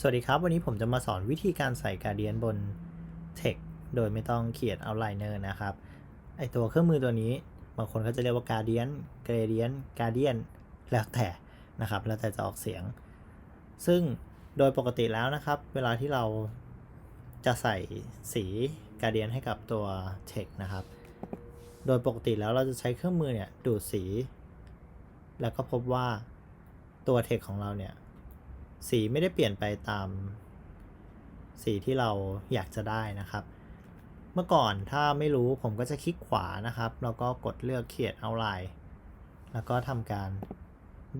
สวัสดีครับ วันนี้ผมจะมาสอนวิธีการใส่การเดียนบน Text โดยไม่ต้องเขียน outliner นะครับ ไอตัวเครื่องมือตัวนี้ บางคนก็จะเรียกว่า Guardian Gradient Guardian แล้วแต่นะครับ แล้วแต่จะออกเสียง ซึ่งโดยปกติแล้วนะครับ เวลาที่เราจะใส่สี Guardian ให้กับตัว Text นะครับ โดยปกติแล้วเราจะใช้เครื่องมือเนี่ยดูดสี แล้วก็พบว่าตัว Text ของเราเนี่ย สีไม่ได้เปลี่ยนไปตามสีที่เราอยากจะได้นะครับ เมื่อก่อนถ้าไม่รู้ผมก็จะคลิกขวานะครับ แล้วก็กดเลือก Create Outline แล้วก็ทำการ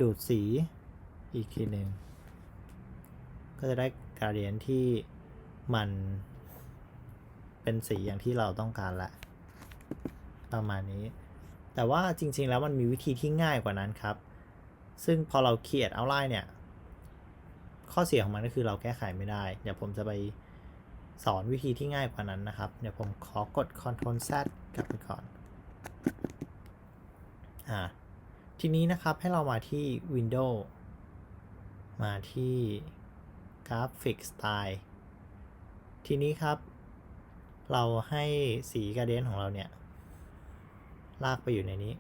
ดูดสีอีกทีหนึ่งก็จะได้การเดียนที่มันเป็นสีอย่างที่เราต้องการละประมาณนี้ แต่ว่าจริงๆแล้วมันมีวิธีที่ง่ายกว่านั้นครับ ซึ่งพอเรา Create Outline เนี่ย ข้อเสียของมันก็คือเราแก้ไขไม่ได้ เดี๋ยวผมจะไปสอนวิธีที่ง่ายกว่านั้นนะครับ เดี๋ยวผมขอกด Ctrl Z กลับไปก่อน อ่า ทีนี้นะครับให้เรามาที่ Windows มาที่ Graphic Style ทีนี้ครับ เราให้สีกระเด็นของเราเนี่ย ลากไปอยู่ในนี้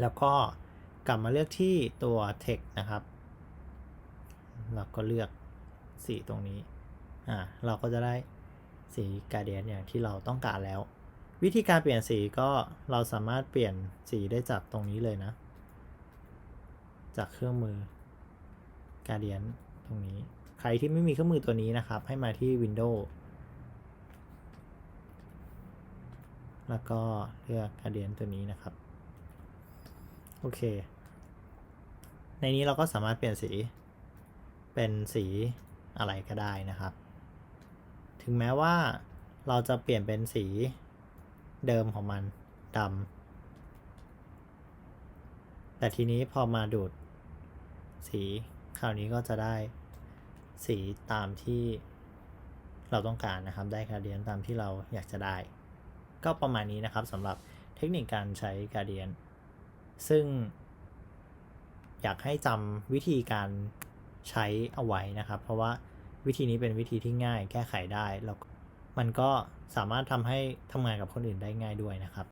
แล้วก็กลับมาเลือกที่ตัว Text นะครับ เราก็เลือกสีตรงนี้ อ่า เราก็จะได้สีกาเดียนอย่างที่เราต้องการแล้ว วิธีการเปลี่ยนสีก็เราสามารถเปลี่ยนสีได้จากตรงนี้เลยนะ จากเครื่องมือกาเดียนตรงนี้ ใครที่ไม่มีเครื่องมือตัวนี้นะครับ ให้มาที่ Windows แล้วก็เลือกกาเดียนตัวนี้นะครับ โอเค ในนี้เราก็สามารถเปลี่ยนสี เป็นสีอะไรก็ได้นะครับ ถึงแม้ว่าเราจะเปลี่ยนเป็นสีเดิมของมันดำแต่ทีนี้พอมาดูดสีคราวนี้ก็จะได้สีตามที่เราต้องการนะครับ ได้การเดียนตามที่เราอยากจะได้ ก็ประมาณนี้นะครับสำหรับเทคนิคการใช้การเดียน ซึ่งอยากให้จำวิธีการ ใช้เอาไว้นะครับ เพราะว่าวิธีนี้เป็นวิธีที่ง่ายแก้ไขได้แล้วมันก็สามารถทำให้ทำงานกับคนอื่นได้ง่ายด้วยนะครับ